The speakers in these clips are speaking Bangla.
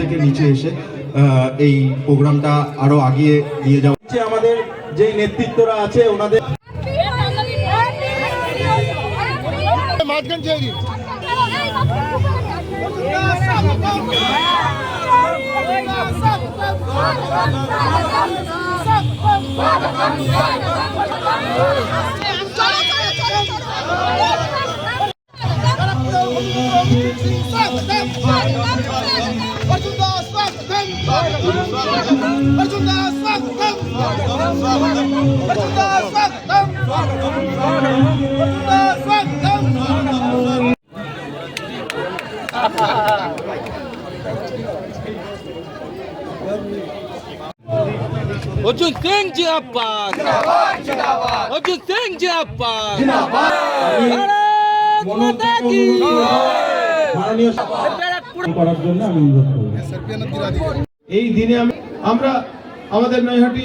থেকে নিচে এসে এই প্রোগ্রামটা আরও আগিয়ে নিয়ে যাওয়া আমাদের যে নেতৃত্বরা আছে ওনাদের অর্জুন সিং জিন্দাবাদ অর্জুন সিং মাতা করার জন্য আমি অনুরোধ করব। এই দিনে আমরা আমাদের নৈহাটি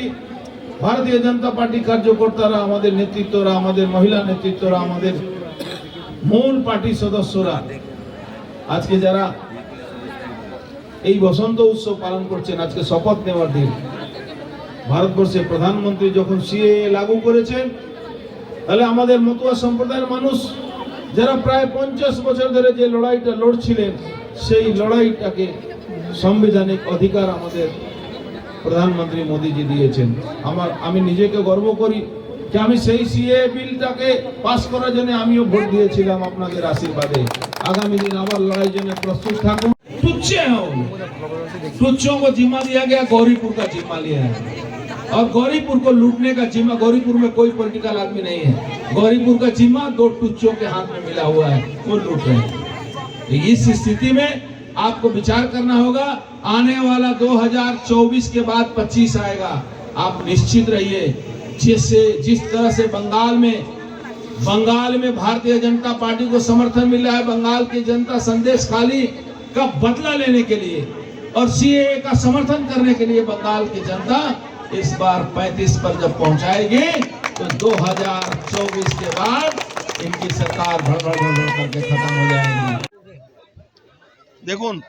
ভারতীয় জনতা পার্টি কার্যকর্তারা, আমাদের নেতৃত্বরা, আমাদের মহিলা নেতৃত্বরা, আমাদের মূল পার্টি সদস্যরা, আজকে যারা এই বসন্ত উৎসব পালন করছেন, আজকে শপথ নেওয়ার দিন। ভারতবর্ষের প্রধানমন্ত্রী যখন সিএ লাগু করেছেন, তাহলে আমাদের মতুয়া সম্প্রদায়ের মানুষ, যারা প্রায় পঞ্চাশ বছর ধরে যে লড়াইটা লড়ছিলেন, সেই লড়াইটাকে সাংবিধানিক অধিকার আমাদের প্রধানমন্ত্রী মোদীজি দিয়েছেন আমার আমি নিজেকে গর্ব করি যে আমি সেই সিএ বিলটাকে পাস করার জন্য আমিও ভোট দিয়েছিলাম আপনাদের আশীর্বাদে আগামী দিন আবার লড়াই জন্য প্রস্তুত থাকুন তুচ্ছে হও तुच्छों को जिम्मा दिया गया गौरीपुर का जिम्मा लिया है और गौरीपुर को लूटने का जिम्मा गौरीपुर में कोई पॉलिटिकल आदमी नहीं है गौरीपुर का जिम्मा दो टुच्चों के हाथ में मिला हुआ है वो लूट रहे हैं तो इस स्थिति में आपको विचार करना होगा, आने वाला 2024 के बाद 25 आएगा। आप निश्चित रहिए। जिससे जिस तरह से बंगाल में बंगाल में भारतीय जनता पार्टी को समर्थन मिल है, बंगाल की जनता संदेश खाली का बदला लेने के लिए और सीए का समर्थन करने के लिए बंगाल की जनता इस बार 35 पर जब पहुंचाएगी तो 2024 के बाद इनकी सरकार भड़ भड़ भड़ भड़ करके खत्म हो जाएगी। দেখুন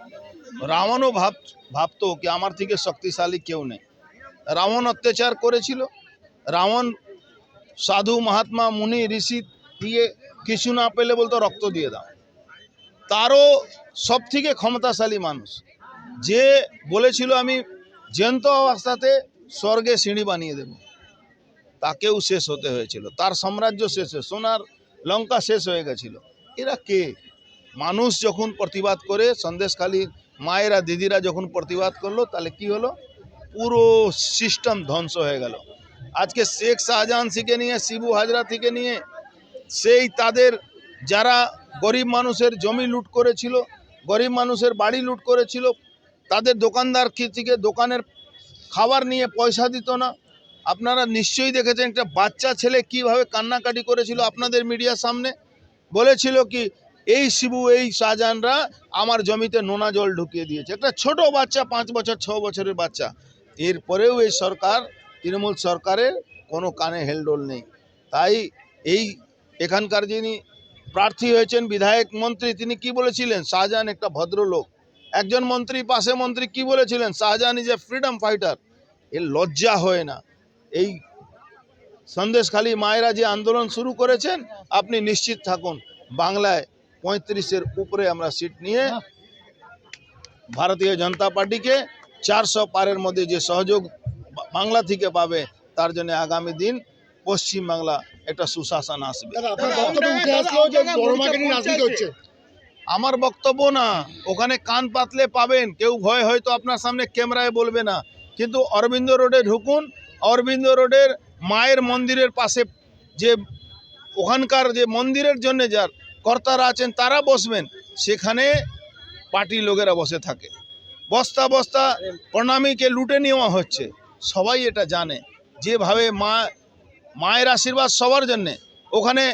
রাবণও ভাব, ভাবতো কি আমার থেকে শক্তিশালী কেউ নেই। রাবণ অত্যাচার করেছিল। রাবণ, সাধু, মহাত্মা, মুনি, ঋষি দিয়ে কিছু না পেলে বলতো রক্ত দিয়ে দাও। তারও সব থেকে ক্ষমতাশালী মানুষ। যে বলেছিল আমি জ্যান্ত অবস্থাতে স্বর্গে সিঁড়ি বানিয়ে দেব। তাকেও শেষ হতে হয়েছিল। তার সাম্রাজ্য শেষ হয়ে, সোনার লঙ্কা শেষ হয়ে গেছিল। এরা কে? মানুষ যখন প্রতিবাদ করে, সন্দেশখালী মায়েরা, দিদিরা যখন প্রতিবাদ করল, তাহলে কি হলো? পুরো সিস্টেম ধ্বংস হয়ে গেল। আজকে শেখ শাহজাহান থেকে নিয়ে, শিবু হাজরা থেকে নিয়ে, সেই তাদের যারা গরিব মানুষের জমি লুট করেছিল, গরিব মানুষের বাড়ি লুট করেছিল, তাদের দোকানদার থেকে দোকানের খাবার নিয়ে পয়সা দিত না? আপনারা নিশ্চয়ই দেখেছেন একটা বাচ্চা ছেলে কীভাবে কান্নাকাটি করেছিল আপনাদের মিডিয়ার সামনে? বলেছিল কি এই শিবু, এই শাহজাহানরা আমার জমিতে নোনা জল ঢুকিয়ে দিয়েছে। একটা ছোট বাচ্চা, পাঁচ বছর, ছ বছরের বাচ্চা। এরপরেও এই সরকার, তৃণমূল সরকারের কোনো কানে হেলডোল নেই। তাই এই এখানকার যিনি প্রার্থী হয়েছেন, বিধায়ক মন্ত্রী, তিনি কি বলেছিলেন? শাহজাহান একটা ভদ্রলোক। একজন মন্ত্রী, পাশে মন্ত্রী কি বলেছিলেন? Shahjahan is a freedom fighter এর লজ্জা হয় না। এই সন্দেশখালী মায়েরা যে আন্দোলন শুরু করেছেন, আপনি নিশ্চিত থাকুন, বাংলায় পঁয়ত্রিশের উপরে আমরা সিট নিয়ে ভারতীয় জনতা পার্টিকে চারশো পারের মধ্যে যে সহযোগ বাংলা থেকে পাবে তার জন্য আগামী দিন পশ্চিম বাংলা একটা সুশাসন আসবে। আমার বক্তব্য না ওখানে কান পাতলে পাবেন কেউ ভয় হয়তো আপনার সামনে ক্যামেরায় বলবে না কিন্তু অরবিন্দ রোডে ঢুকুন অরবিন্দ রোডের মায়ের মন্দিরের পাশে যে ওখানকার যে মন্দিরের জন্য যার কর্তারা আছেন, তারা বসবেন। সেখানে পার্টি লোকেরা বসে থাকে। বস্তা বস্তা প্রণামীকে লুটে নেওয়া হচ্ছে। সবাই এটা জানে। যেভাবে মা, মায়ের আশীর্বাদ সবার জন্যে। ওখানে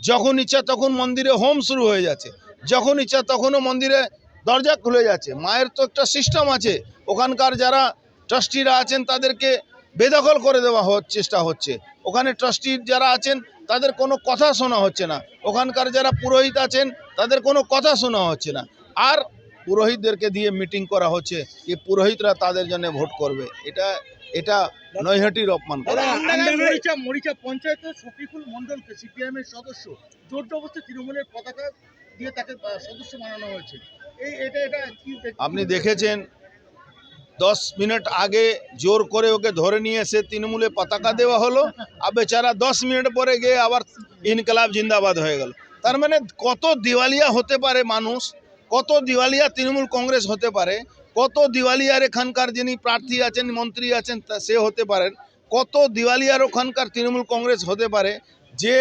যখন ইচ্ছা তখন মন্দিরে হোম শুরু হয়ে যাচ্ছে। যখন ইচ্ছা তখনও মন্দিরে দরজা খুলে যাচ্ছে। মায়ের তো একটা সিস্টেম আছে। ওখানকার যারা ট্রাস্টিরা আছেন, তাদেরকে বেদখল করে দেওয়া চেষ্টা হচ্ছে। ওখানে ট্রাস্টির যারা আছেন তাদের কোনো কথা শোনা হচ্ছে না। ওখানকার যারা পুরোহিত আছেন তাদের কোনো কথা শোনা হচ্ছে না। আর পুরোহিতদেরকে দিয়ে মিটিং করা হচ্ছে যে পুরোহিতরা তাদের জন্য ভোট করবে। এটা এটা নৈহাটির অপমান করা। মরিচা মরিচা পঞ্চায়েতের শফিকুল মন্ডলকে সিপিআইএম এর সদস্য জোর অবস্থায় তৃণমূলের পতাকা দিয়ে তাকে সদস্য বানানো হয়েছে। এই এটা এটা আপনি দেখেছেন দশ মিনিট আগে জোর করে ওকে ধরে নিয়ে এসে তৃণমূলে পতাকা দেওয়া হলো। আর বেচারা দশ মিনিট পরে গিয়ে আবার ইনকলাব জিন্দাবাদ হয়ে গেল। তার মানে কত দিওয়ালিয়া হতে পারে মানুষ, কত দিওয়ালিয়া তৃণমূল কংগ্রেস হতে পারে, কত দিওয়ালিয়ার এখানকার যিনি প্রার্থী আছেন, মন্ত্রী আছেন, তা সে হতে পারেন কত দিওয়ালিয়ার ওখানকার তৃণমূল কংগ্রেস হতে পারে যে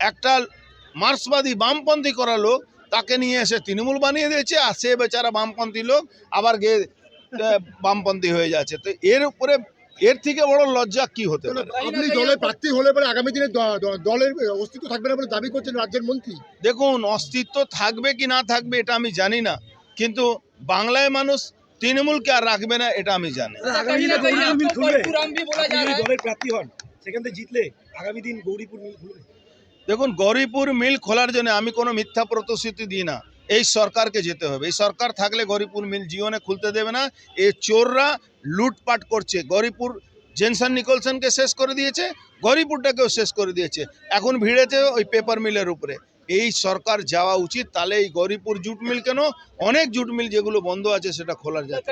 একটা মার্ক্সবাদী বামপন্থী করা লোক তাকে নিয়ে এসে তৃণমূল বানিয়ে দিয়েছে, আর সে বেচারা বামপন্থী লোক আবার গিয়ে বামপন্থী হয়ে যাচ্ছে তো এর উপরে এর থেকে বড় লজ্জা কি হতে পারে? আপনি দলের প্রার্থী হলে পরে আগামী দিনে দলের অস্তিত্ব থাকবে না বলে দাবি করছেন রাজ্যের মন্ত্রী? দেখুন অস্তিত্ব থাকবে কি না থাকবে এটা আমি জানি না কিন্তু বাংলায় মানুষ তৃণমূলকে আর রাখবে না এটা আমি জানি। সেখান থেকে জিতলে আগামী দিন গৌরীপুর মিল খুলবে? দেখুন গৌরীপুর মিল খোলার জন্য আমি কোনো মিথ্যা প্রতিশ্রুতি দিই না। এই সরকারকে যেতে হবে। এই সরকার থাকলে গরিপুর মিল জীবনে খুলতে দেবে না। এ চোররা লুটপাট করছে। গরিপুর জেনসন নিকোলসনকে শেষ করে দিয়েছে গরিপুরটাকেও শেষ করে দিয়েছে। এখন ভিড়েছে ওই পেপার মিলের উপরে। এই সরকার যাওয়া উচিত, তাহলে এই গরিপুর জুট মিল কেন? অনেক জুট মিল যেগুলো বন্ধ আছে সেটা খোলা যায়